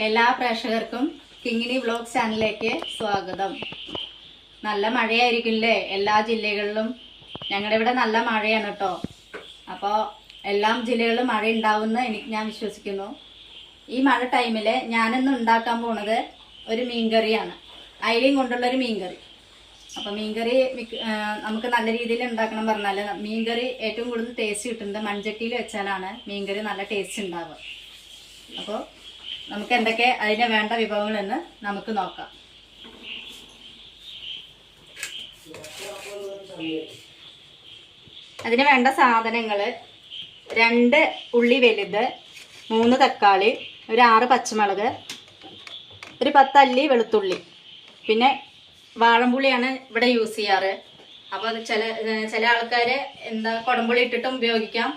എല്ലാ പ്രേക്ഷകർക്കും കിങ്ങിണി വ്ലോഗ് ചാനലിലേക്ക് സ്വാഗതം. നല്ല മഴയായിരിക്കില്ലേ? എല്ലാ ജില്ലകളിലും ഞങ്ങളുടെ ഇവിടെ നല്ല മഴയാണ് കേട്ടോ. അപ്പോൾ എല്ലാ ജില്ലകളിലും മഴ ഉണ്ടാവുമെന്ന് എനിക്ക് ഞാൻ വിശ്വസിക്കുന്നു. ഈ മഴ ടൈമിൽ ഞാനിന്ന് ഉണ്ടാക്കാൻ പോണത് ഒരു മീൻകറിയാണ്. അയിലയും കൊണ്ടുള്ളൊരു മീൻകറി. അപ്പോൾ മീൻകറി മിക്ക- നമുക്ക് നല്ല രീതിയിൽ ഉണ്ടാക്കണം പറഞ്ഞാൽ മീൻകറി ഏറ്റവും കൂടുതൽ ടേസ്റ്റ് കിട്ടുന്നത് മൺചട്ടിയിൽ വെച്ചാലാണ് മീൻകറി നല്ല ടേസ്റ്റ് ഉണ്ടാവുക. അപ്പോൾ നമുക്ക് എന്തൊക്കെ അതിന് വേണ്ട വിഭവങ്ങളെന്ന് നമുക്ക് നോക്കാം. അതിന് വേണ്ട സാധനങ്ങൾ രണ്ട് ഉള്ളി വലുത് മൂന്ന് തക്കാളി ഒരു ആറ് പച്ചമുളക് ഒരു പത്തല്ലി വെളുത്തുള്ളി. പിന്നെ വാഴമ്പുളിയാണ് ഇവിടെ യൂസ് ചെയ്യാറ്. അപ്പോൾ ചില ചില ആൾക്കാർ എന്താ കുടംപുളി ഇട്ടിട്ടും ഉപയോഗിക്കാം.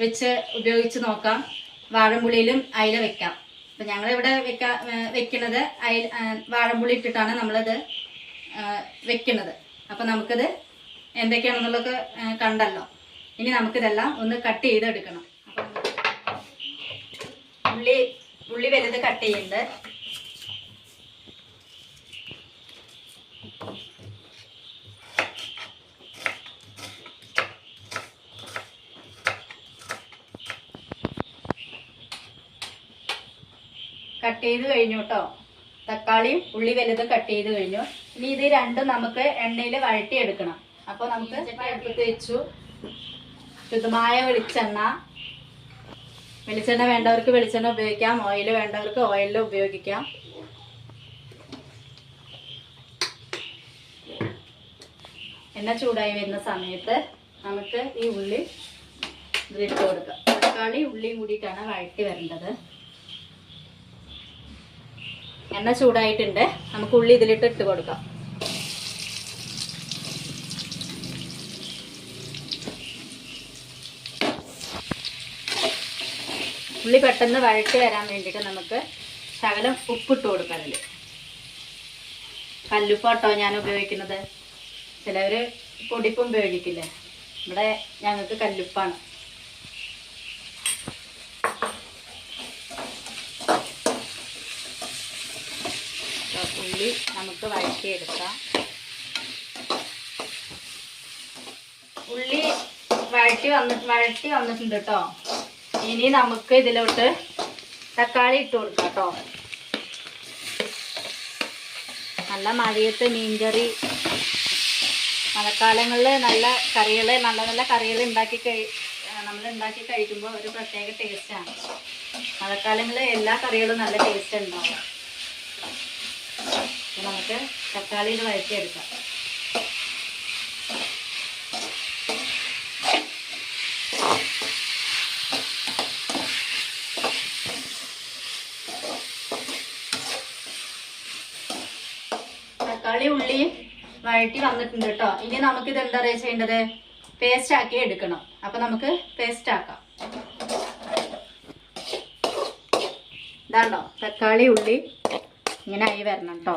വെച്ച് ഉപയോഗിച്ച് നോക്കാം. വാഴമ്പുളിയിലും അയില വെക്കാം. അപ്പം ഞങ്ങളിവിടെ വെക്കാ വെക്ക വെക്കണത് അയൽ ഏഹ് വാഴമ്പുളി ഇട്ടിട്ടാണ് നമ്മളത് വെക്കണത്. അപ്പം നമുക്കിത് എന്തൊക്കെയാണെന്നുള്ളതൊക്കെ കണ്ടല്ലോ. ഇനി നമുക്കിതെല്ലാം ഒന്ന് കട്ട് ചെയ്തെടുക്കണം. ഉള്ളി ഉള്ളി വലുത് കട്ട് ചെയ്യുന്നുണ്ട്. കട്ട് ചെയ്ത് കഴിഞ്ഞു കേട്ടോ തക്കാളിയും ഉള്ളി വലുതും കട്ട് ചെയ്ത് കഴിഞ്ഞു. ഇനി ഇത് രണ്ടും നമുക്ക് എണ്ണയിൽ വഴട്ടിയെടുക്കണം അപ്പോൾ നമുക്ക് അടുപ്പത്ത് വെച്ചു. ശുദ്ധമായ വെളിച്ചെണ്ണ. വെളിച്ചെണ്ണ വേണ്ടവർക്ക് വെളിച്ചെണ്ണ ഉപയോഗിക്കാം. ഓയിൽ വേണ്ടവർക്ക് ഓയിൽ ഉപയോഗിക്കാം. എണ്ണ ചൂടായി വരുന്ന സമയത്ത് നമുക്ക് ഈ ഉള്ളി ഇതിലിട്ട് കൊടുക്കാം. തക്കാളി ഉള്ളിയും കൂടിയിട്ടാണ് വഴറ്റി വരേണ്ടത്. എണ്ണ ചൂടായിട്ടുണ്ട്. നമുക്ക് ഉള്ളി ഇതിലിട്ട് ഇട്ട് കൊടുക്കാം. ഉള്ളി പെട്ടെന്ന് വഴറ്റി വരാൻ വേണ്ടിയിട്ട് നമുക്ക് ശകലം ഉപ്പിട്ട് കൊടുക്കാം കല്ലുപ്പാട്ടോ ഞാൻ ഉപയോഗിക്കുന്നത്. ചിലവർ പൊടിപ്പും ഉപയോഗിക്കില്ലേ? ഇവിടെ ഞങ്ങൾക്ക് കല്ലുപ്പാണ് അപ്പോൾ ഉള്ളി നമുക്ക് വഴറ്റിയെടുക്കാം. ഉള്ളി വഴറ്റി വന്ന് വഴറ്റി വന്നിട്ടുണ്ട് കേട്ടോ ഇനി നമുക്ക് ഇതിലോട്ട് തക്കാളി ഇട്ട് കൊടുക്കാം കേട്ടോ നല്ല മഴയത്ത് മീൻകറി മഴക്കാലങ്ങളിൽ നല്ല കറികൾ നല്ല നല്ല കറികൾ ഉണ്ടാക്കി കഴി നമ്മൾ ഉണ്ടാക്കി കഴിക്കുമ്പോൾ ഒരു പ്രത്യേക ടേസ്റ്റാണ് മഴക്കാലങ്ങളിൽ എല്ലാ കറികളും നല്ല ടേസ്റ്റ് ഉണ്ടാവും. നമുക്ക് തക്കാളി ഇത് വഴറ്റിയെടുക്കാം തക്കാളി ഉള്ളി വഴറ്റി വന്നിട്ടുണ്ട് കേട്ടോ. ഇനി നമുക്ക് ഇത് എന്താ പറയുക ചെയ്യേണ്ടത്? പേസ്റ്റ് ആക്കി എടുക്കണം. അപ്പൊ നമുക്ക് പേസ്റ്റ് ആക്കാം. ഇതാണ്ടോ? തക്കാളി ഉള്ളി ഇങ്ങനെ ആയി വരണം കേട്ടോ.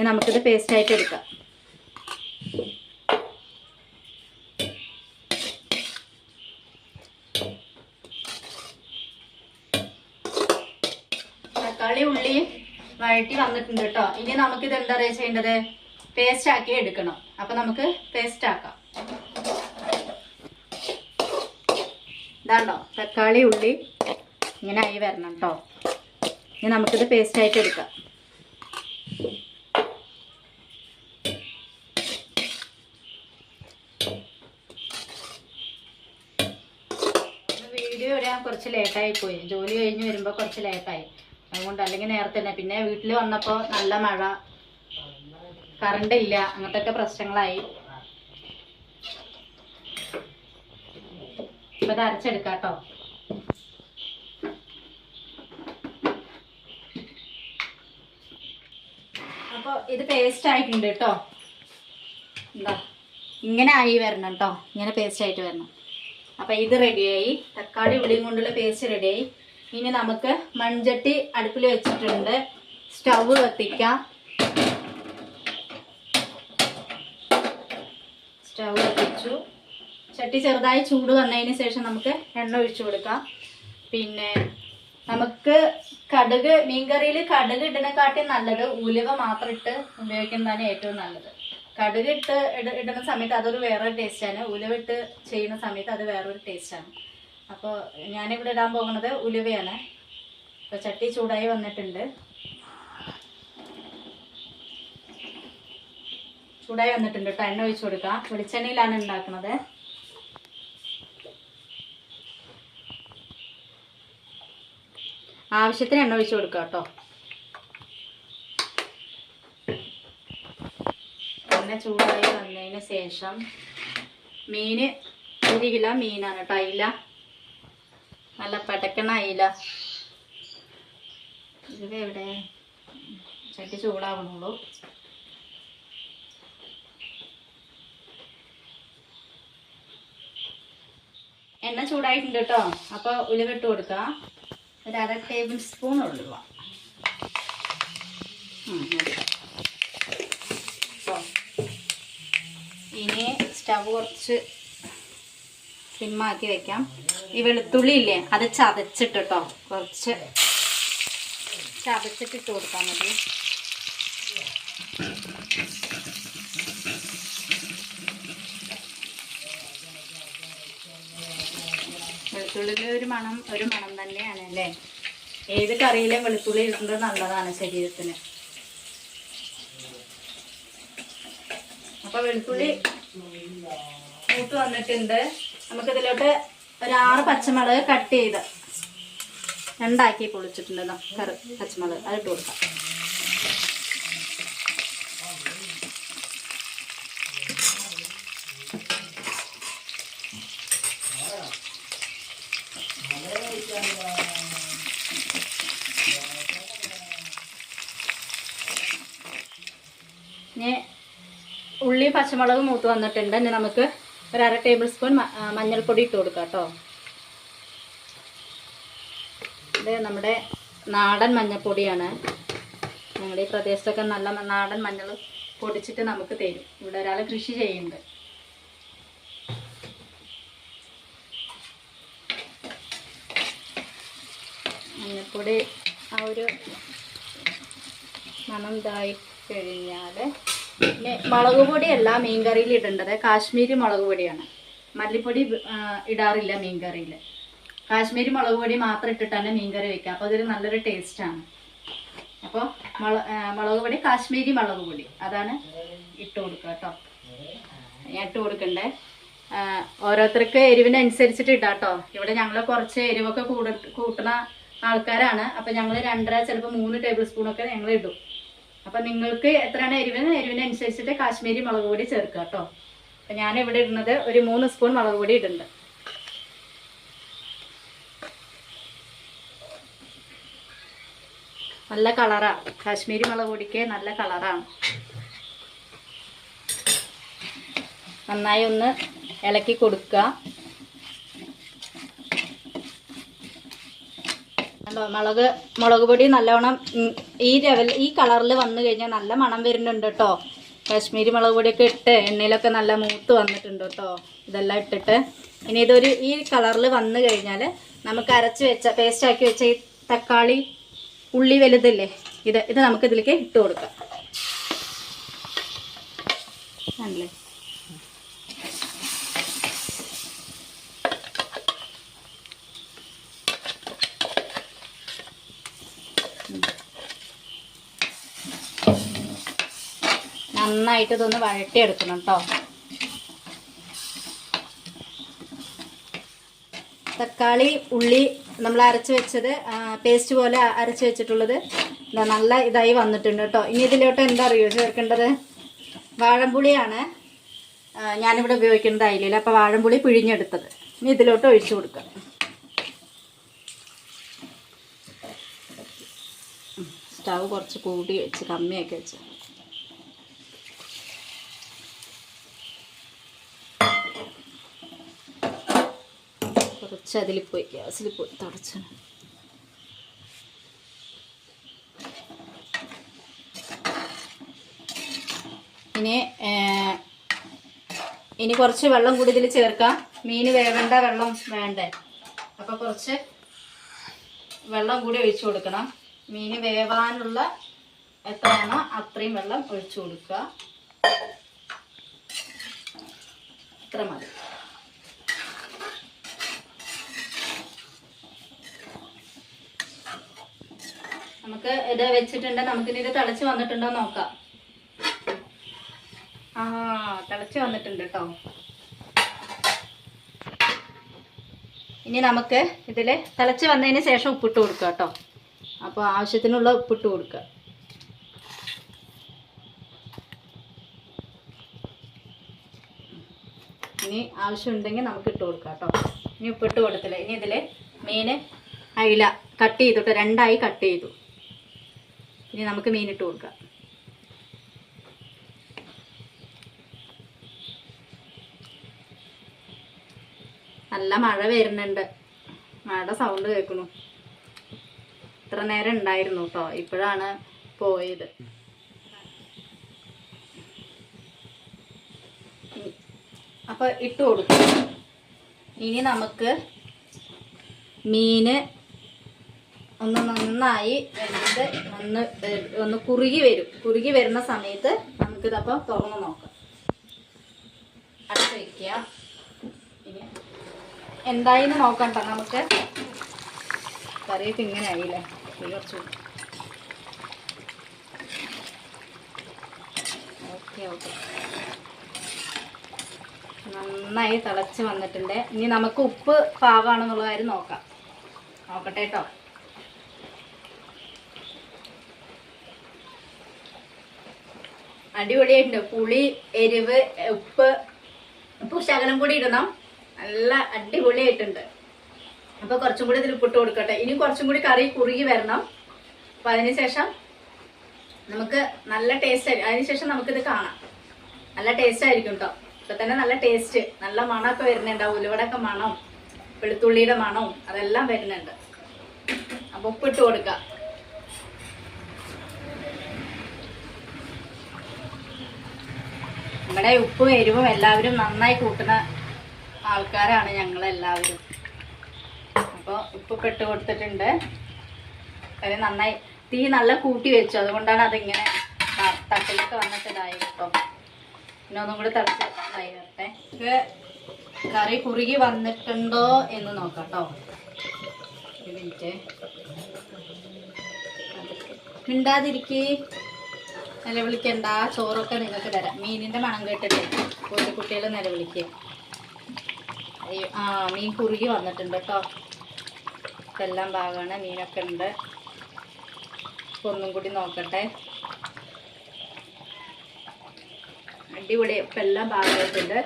ഇനി നമുക്കിത് പേസ്റ്റ് ആയിട്ട് എടുക്കാം. തക്കാളി ഉള്ളി വഴറ്റി വന്നിട്ടുണ്ട് കേട്ടോ ഇനി നമുക്ക് ഇത് എന്താ പറയുക ചെയ്യേണ്ടത്? പേസ്റ്റ് ആക്കി എടുക്കണം. അപ്പൊ നമുക്ക് പേസ്റ്റ് ആക്കാം. ഇതാണ്ടോ? തക്കാളി ഉള്ളി ഇങ്ങനെ ആയി വരണം കേട്ടോ ഇനി നമുക്കിത് പേസ്റ്റ് ആയിട്ട് എടുക്കാം. വീഡിയോ ഇടാൻ കുറച്ച് ലേറ്റായി പോയി. ജോലി കഴിഞ്ഞ് വരുമ്പോൾ കുറച്ച് ലേറ്റായി. അതുകൊണ്ട് അല്ലെങ്കിൽ നേരത്തെ തന്നെ. പിന്നെ വീട്ടിൽ വന്നപ്പോൾ നല്ല മഴ. കറണ്ട് ഇല്ല. അങ്ങനത്തെ പ്രശ്നങ്ങളായി. ഇപ്പൊ ഇത് അരച്ചെടുക്കാം അപ്പോൾ ഇത് പേസ്റ്റ് ആയിട്ടുണ്ട് കേട്ടോ. എന്താ ഇങ്ങനെ ആയി വരണം കേട്ടോ. ഇങ്ങനെ പേസ്റ്റ് ആയിട്ട് വരണം. അപ്പം ഇത് റെഡിയായി. തക്കാളി ഉള്ളിയും കൊണ്ടുള്ള പേസ്റ്റ് റെഡിയായി. ഇനി നമുക്ക് മൺചട്ടി അടുപ്പിൽ വെച്ചിട്ടുണ്ട്. സ്റ്റവ് കത്തിക്കാം. സ്റ്റവ് കത്തിച്ചു. ചട്ടി ചെറുതായി ചൂട് വന്നതിന് ശേഷം നമുക്ക് എണ്ണ ഒഴിച്ചു കൊടുക്കാം. പിന്നെ നമുക്ക് കടുക് മീൻകറിയിൽ കടുക് ഇടണക്കാട്ടി നല്ലത് ഉലുവ മാത്രം ഇട്ട് ഉപയോഗിക്കുന്നതാണ് ഏറ്റവും നല്ലത്. കടുക് ഇട്ട് ഇട- ഇടുന്ന സമയത്ത് അതൊരു വേറൊരു ടേസ്റ്റാണ് ഉലുവിട്ട് ചെയ്യുന്ന സമയത്ത് അത് വേറൊരു ടേസ്റ്റാണ് അപ്പോൾ ഞാനിവിടെ ഇടാൻ പോകുന്നത് ഉലുവയാണ്. അപ്പോൾ ചട്ടി ചൂടായി വന്നിട്ടുണ്ട്. ചൂടായി വന്നിട്ടുണ്ട് കേട്ടോ. എണ്ണ ഒഴിച്ചു കൊടുക്കാം. വെളിച്ചെണ്ണയിലാണ് ഉണ്ടാക്കുന്നത്. ആവശ്യത്തിന് എണ്ണ ഒഴിച്ചു കൊടുക്കാം കേട്ടോ. എണ്ണ ചൂടായി വന്നതിന് ശേഷം മീന് ഒരു കിലോ മീനാണ് കേട്ടോ. അയില. നല്ല പടക്കണ അയില. ഇത് എവിടെ? ചട്ടി ചൂടാവണുള്ളൂ. എണ്ണ ചൂടായിട്ടുണ്ട് കേട്ടോ. അപ്പോൾ ഉലുവിട്ട് കൊടുക്കാം. ഒരു അര ടേബിൾ സ്പൂൺ ഉലുവ. സ്റ്റവ് കുറച്ച് സിമ്മാക്കി വെക്കാം. ഈ വെളുത്തുള്ളി ഇല്ലേ അത് ചതച്ചിട്ട് കേട്ടോ കുറച്ച് ചതച്ചിട്ടിട്ട് കൊടുത്താൽ മതി. വെളുത്തുള്ളിയിൽ ഒരു മണം ഒരു മണം തന്നെയാണ് അല്ലേ? ഏത് കറിയിലും വെളുത്തുള്ളി ഇടുന്നത് നല്ലതാണ് ശരീരത്തിന്. അപ്പൊ വെളുത്തുള്ളി മൂത്ത് വന്നിട്ടുണ്ട്. നമുക്ക് ഇതിലോട്ട് ഒരു ആറ് പച്ചമുളക് കട്ട് ചെയ്ത് രണ്ടാക്കി പൊളിച്ചിട്ടുണ്ട്. കറി പച്ചമുളക്. അതിട്ട് കൊടുക്കാം ഇനി ഉള്ളി പച്ചമുളക് മൂത്ത് വന്നിട്ടുണ്ട്. ഇനി നമുക്ക് ഒരു അര ടേബിൾ സ്പൂൺ മഞ്ഞൾപ്പൊടി ഇട്ട് കൊടുക്കാം കേട്ടോ. ഇത് നമ്മുടെ നാടൻ മഞ്ഞൾപ്പൊടിയാണ്. ഞങ്ങളുടെ ഈ പ്രദേശത്തൊക്കെ നല്ല നാടൻ മഞ്ഞൾ പൊടിച്ചിട്ട് നമുക്ക് തരും. ഇവിടെ ഒരാൾ കൃഷി ചെയ്യുന്നുണ്ട്. മഞ്ഞൾപ്പൊടി ആ ഒരു മണം ഇതായി കഴിഞ്ഞാൽ പിന്നെ മുളക് പൊടിയല്ല മീൻ കറിയിൽ ഇടേണ്ടത്. കാശ്മീരി മുളക് പൊടിയാണ്. മല്ലിപ്പൊടി ഇടാറില്ല മീൻ കറിയിൽ കാശ്മീരി മുളക് പൊടി മാത്രം ഇട്ടിട്ടാണ് മീൻ കറി വെക്കുക. അപ്പോൾ അതൊരു നല്ലൊരു ടേസ്റ്റാണ് അപ്പോൾ മുള മുളക് പൊടി കാശ്മീരി മുളക് പൊടി. അതാണ് ഇട്ട് കൊടുക്കുക കേട്ടോ. ഞാൻ ഇട്ട് കൊടുക്കണ്ടേ? ഓരോരുത്തർക്ക് എരിവിനനുസരിച്ചിട്ട് ഇടാം കേട്ടോ. ഇവിടെ ഞങ്ങൾ കുറച്ച് എരിവൊക്കെ കൂട കൂട്ടുന്ന ആൾക്കാരാണ്. അപ്പം ഞങ്ങൾ രണ്ടര ചിലപ്പോൾ മൂന്ന് ടേബിൾ സ്പൂണൊക്കെ ഞങ്ങൾ ഇടും. അപ്പം നിങ്ങൾക്ക് എത്രയാണ് എരിവിന് എരിവിനനുസരിച്ചിട്ട് കാശ്മീരി മുളക് പൊടി ചേർക്കുക കേട്ടോ. അപ്പൊ ഞാൻ ഇവിടെ ഇടുന്നത് ഒരു മൂന്ന് സ്പൂൺ മുളക് പൊടി ഇടുന്നുണ്ട്. നല്ല കളറാണ് കാശ്മീരി മുളക് പൊടിക്ക് നല്ല കളറാണ്. നന്നായി ഒന്ന് ഇളക്കി കൊടുക്കുക. കണ്ടോ മുളക് മുളക് പൊടി നല്ലോണം ഈ ലെവൽ ഈ കളറിൽ വന്നു കഴിഞ്ഞാൽ നല്ല മണം വരുന്നുണ്ട് കേട്ടോ കാശ്മീരി മുളക് പൊടിയൊക്കെ ഇട്ട് എണ്ണയിലൊക്കെ നല്ല മൂത്ത് വന്നിട്ടുണ്ട് കേട്ടോ ഇതെല്ലാം ഇട്ടിട്ട്. ഇനി ഇതൊരു ഈ കളറിൽ വന്നു കഴിഞ്ഞാൽ നമുക്ക് അരച്ച് വെച്ച പേസ്റ്റാക്കി വെച്ച ഈ തക്കാളി ഉള്ളി വലുതല്ലേ ഇത് ഇത് നമുക്ക് ഇതിലേക്ക് ഇട്ട് കൊടുക്കാം. ആണല്ലേ നന്നായിട്ട് ഇതൊന്ന് വഴട്ടിയെടുക്കണം കേട്ടോ തക്കാളി ഉള്ളി നമ്മൾ അരച്ച് വെച്ചത് പേസ്റ്റ് പോലെ അരച്ച് വെച്ചിട്ടുള്ളത് എന്താ നല്ല ഇതായി വന്നിട്ടുണ്ട് കേട്ടോ ഇനി ഇതിലോട്ട് എന്താ അറിയോ ചേർക്കേണ്ടത്? വാഴമ്പുളിയാണ്. ഞാനിവിടെ ഉപയോഗിക്കുന്നത് അതിലില്ല അപ്പോൾ വാഴമ്പുളി പിഴിഞ്ഞെടുത്തത്. ഇനി ഇതിലോട്ട് ഒഴിച്ചു കൊടുക്കാം. സ്റ്റവ് കുറച്ച് കൂടി വെച്ച് കമ്മിയാക്കി വെച്ച്. കുറച്ച് അതിൽ പോയി ഗ്യാസിൽ പോയി തുടച്ചു ഇനി ഇനി കുറച്ച് വെള്ളം കൂടി ഇതിൽ ചേർക്കാം. മീൻ വേവേണ്ട വെള്ളം വേണ്ടേ? അപ്പോൾ കുറച്ച് വെള്ളം കൂടി ഒഴിച്ചു കൊടുക്കണം. മീൻ വേവാനുള്ള എത്രയാണോ അത്രയും വെള്ളം ഒഴിച്ചു കൊടുക്കുക. ഇത്ര മതി. നമുക്ക് ഇത് വെച്ചിട്ടുണ്ട്. നമുക്കിനി ഇത് തിളച്ച് വന്നിട്ടുണ്ടോ നോക്കാം. ആ തിളച്ച് വന്നിട്ടുണ്ട് കേട്ടോ ഇനി നമുക്ക് ഇതിൽ തിളച്ച് വന്നതിന് ശേഷം ഉപ്പിട്ട് കൊടുക്കുക കേട്ടോ അപ്പോൾ ആവശ്യത്തിനുള്ള ഉപ്പിട്ട് കൊടുക്കുക. ഇനി ആവശ്യമുണ്ടെങ്കിൽ നമുക്ക് ഇട്ട് കൊടുക്കാം കേട്ടോ ഇനി ഉപ്പിട്ട് കൊടുത്തില്ല. ഇനി ഇതിൽ മീൻ അയില കട്ട് ചെയ്തിട്ട് രണ്ടായി കട്ട് ചെയ്തു. ഇനി നമുക്ക് മീൻ ഇട്ട് കൊടുക്കാം. നല്ല മഴ വരുന്നുണ്ട്. മഴയുടെ സൗണ്ട് കേൾക്കണു ഇത്ര നേരം ഉണ്ടായിരുന്നു കേട്ടോ ഇപ്പോഴാണ് പോയത്. അപ്പോൾ അപ്പൊ ഇട്ട് കൊടുക്കും. ഇനി നമുക്ക് മീന് ഒന്ന് നന്നായി വെന്ത് ഒന്ന് ഒന്ന് കുറുകി വരും. കുറുകി വരുന്ന സമയത്ത് നമുക്കിതപ്പോൾ തുറന്ന് നോക്കാം. അടച്ച് വയ്ക്കുക ഇനി എന്തായിന്ന് നോക്കണ്ട നമുക്ക്? കറിയൊക്കെ ഇങ്ങനെ ആയില്ലേ? കുറച്ചു ഓക്കെ ഓക്കെ. നന്നായി തിളച്ച് വന്നിട്ടുണ്ട്. ഇനി നമുക്ക് ഉപ്പ് പാകമാണെന്നുള്ള കാര്യം നോക്കാം. നോക്കട്ടെ കേട്ടോ. അടിപൊളിയായിട്ടുണ്ട്. പുളി എരിവ് ഉപ്പ് ഉപ്പ് ശകലം കൂടി ഇടണം. നല്ല അടിപൊളിയായിട്ടുണ്ട്. അപ്പൊ കുറച്ചും കൂടി ഇതിൽ ഉപ്പിട്ട് കൊടുക്കട്ടെ. ഇനി കുറച്ചും കൂടി കറി കുറുകി വരണം. അപ്പൊ അതിനുശേഷം നമുക്ക് നല്ല ടേസ്റ്റ് ആയിരിക്കും അതിനുശേഷം നമുക്കിത് കാണാം. നല്ല ടേസ്റ്റ് ആയിരിക്കും കേട്ടോ ഇപ്പൊ തന്നെ നല്ല ടേസ്റ്റ് നല്ല മണമൊക്കെ വരുന്നുണ്ട്. ഉലുവടൊക്കെ മണം വെളുത്തുള്ളിയുടെ മണവും അതെല്ലാം വരുന്നുണ്ട്. അപ്പൊ ഉപ്പിട്ട് കൊടുക്കാം. നമ്മുടെ ഉപ്പും എരിവും എല്ലാവരും നന്നായി കൂട്ടുന്ന ആൾക്കാരാണ് ഞങ്ങളെല്ലാവരും. അപ്പോൾ ഉപ്പ് ഇട്ട് കൊടുത്തിട്ടുണ്ട്. അത് നന്നായി തീ നല്ല കൂട്ടി വെച്ചു. അതുകൊണ്ടാണ് അതിങ്ങനെ തട്ടിലൊക്കെ വന്നിട്ട് ഇതായി കേട്ടോ പിന്നെ ഒന്നും കൂടി തിളച്ച് ഇതായി വരട്ടെ കറി കുറുകി വന്നിട്ടുണ്ടോ എന്ന് നോക്കാം കേട്ടോ മിണ്ടാതിരിക്കേ. നിലവിളിക്കണ്ട ചോറൊക്കെ നിങ്ങൾക്ക് തരാം. മീനിന്റെ മണം കേട്ടിട്ട് കുട്ടികൾ നിലവിളിക്കുക അയ്യോ ആ മീൻ കുറുകി വന്നിട്ടുണ്ട് കേട്ടോ ഇതെല്ലാം ഭാഗമാണ് മീനൊക്കെ ഉണ്ട്. ഒന്നും കൂടി നോക്കട്ടെ. അടിപൊളി ഇപ്പം എല്ലാം ഭാഗമായിട്ടുണ്ട്.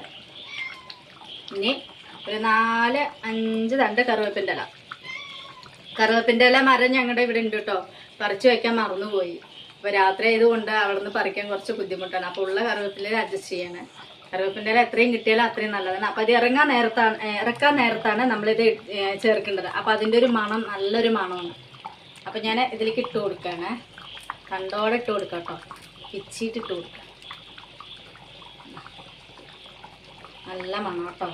ഇനി ഒരു നാല് അഞ്ച് തണ്ട് കറുവേപ്പിന്റെ ഇല. കറുവേപ്പിന്റെ ഇല മരം ഞങ്ങളുടെ ഇവിടെ ഉണ്ട് കേട്ടോ പറിച്ചു വയ്ക്കാൻ മറന്നുപോയി. അപ്പോൾ രാത്രി ആയതുകൊണ്ട് അവിടെ നിന്ന് പറിക്കാൻ കുറച്ച് ബുദ്ധിമുട്ടാണ്. അപ്പോൾ ഉള്ള കറുവേപ്പില അഡ്ജസ്റ്റ് ചെയ്യാണ്. കറിവേപ്പിന്റെ എത്രയും കിട്ടിയാലും അത്രയും നല്ലതാണ്. അപ്പോൾ അത് ഇറങ്ങാൻ നേരത്താണ് ഇറക്കാൻ നേരത്താണ് നമ്മളിത് ചേർക്കേണ്ടത്. അപ്പോൾ അതിന്റെ ഒരു മണം നല്ലൊരു മണമാണ്. അപ്പോൾ ഞാൻ ഇതിലേക്ക് ഇട്ട് കൊടുക്കുകയാണ് കണ്ടോടെ ഇട്ട് കൊടുക്കാം കേട്ടോ. പിച്ചിട്ട് ഇട്ട് കൊടുക്കാം. നല്ല മണം കേട്ടോ.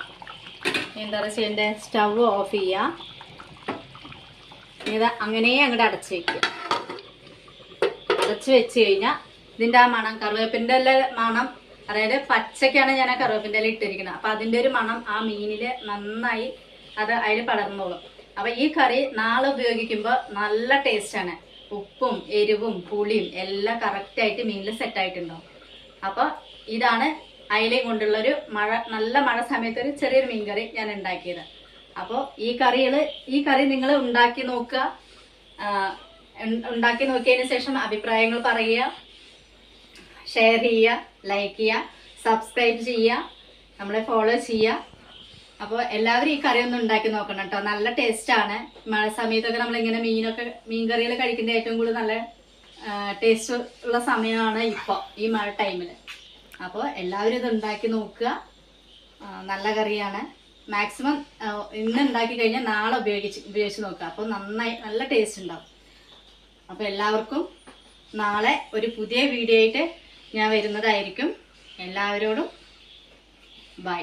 എന്താ പറയുക ചെയ്യേണ്ടത്? സ്റ്റവ് ഓഫ് ചെയ്യുക. ഇത് അങ്ങനെ അങ്ങോട്ട് അടച്ച് വെക്കുക. അടച്ച് വെച്ച് കഴിഞ്ഞാൽ ഇതിന്റെ ആ മണം കറിവേപ്പിന്റെ മണം അതായത് പച്ചക്കാണ് ഞാൻ ആ കറിവേപ്പിന്റെ ഇട്ടിരിക്കുന്നത്. അപ്പം അതിന്റെ ഒരു മണം ആ മീനിൽ നന്നായി അത് അതിൽ പടർന്നോളും. അപ്പം ഈ കറി നാളെ ഉപയോഗിക്കുമ്പോൾ നല്ല ടേസ്റ്റാണ് ഉപ്പും എരിവും പുളിയും എല്ലാം കറക്റ്റായിട്ട് മീനിൽ സെറ്റായിട്ടുണ്ടാവും അപ്പോൾ ഇതാണ് അയിലയും കൊണ്ടുള്ളൊരു മഴ നല്ല മഴ സമയത്ത് ഒരു ചെറിയൊരു മീൻ കറി ഞാൻ ഉണ്ടാക്കിയത്. അപ്പോൾ ഈ കറികൾ ഈ കറി നിങ്ങൾ ഉണ്ടാക്കി നോക്കുക. ഉണ്ടാക്കി നോക്കിയതിന് ശേഷം അഭിപ്രായങ്ങൾ പറയുക ഷെയർ ചെയ്യുക ലൈക്ക് ചെയ്യുക സബ്സ്ക്രൈബ് ചെയ്യുക നമ്മളെ ഫോളോ ചെയ്യുക. അപ്പോൾ എല്ലാവരും ഈ കറി ഒന്ന് ഉണ്ടാക്കി നോക്കണം കേട്ടോ നല്ല ടേസ്റ്റാണ് മഴ സമയത്തൊക്കെ നമ്മളിങ്ങനെ മീനൊക്കെ മീൻ കറികൾ കഴിക്കുന്ന ഏറ്റവും കൂടുതൽ നല്ല ടേസ്റ്റ് ഉള്ള സമയമാണ് ഇപ്പോൾ ഈ മഴ ടൈമിൽ അപ്പോൾ എല്ലാവരും ഇത് ഉണ്ടാക്കി നോക്കുക. നല്ല കറിയാണ്. മാക്സിമം ഇന്ന് ഉണ്ടാക്കി കഴിഞ്ഞാൽ നാളെ ഉപയോഗിച്ച് ഉപയോഗിച്ച് നോക്കുക. അപ്പോൾ നന്നായി നല്ല ടേസ്റ്റ് ഉണ്ടാവും. അപ്പോൾ എല്ലാവർക്കും നാളെ ഒരു പുതിയ വീഡിയോ ആയിട്ട് ഞാൻ വരുന്നതായിരിക്കും. എല്ലാവരോടും ബൈ.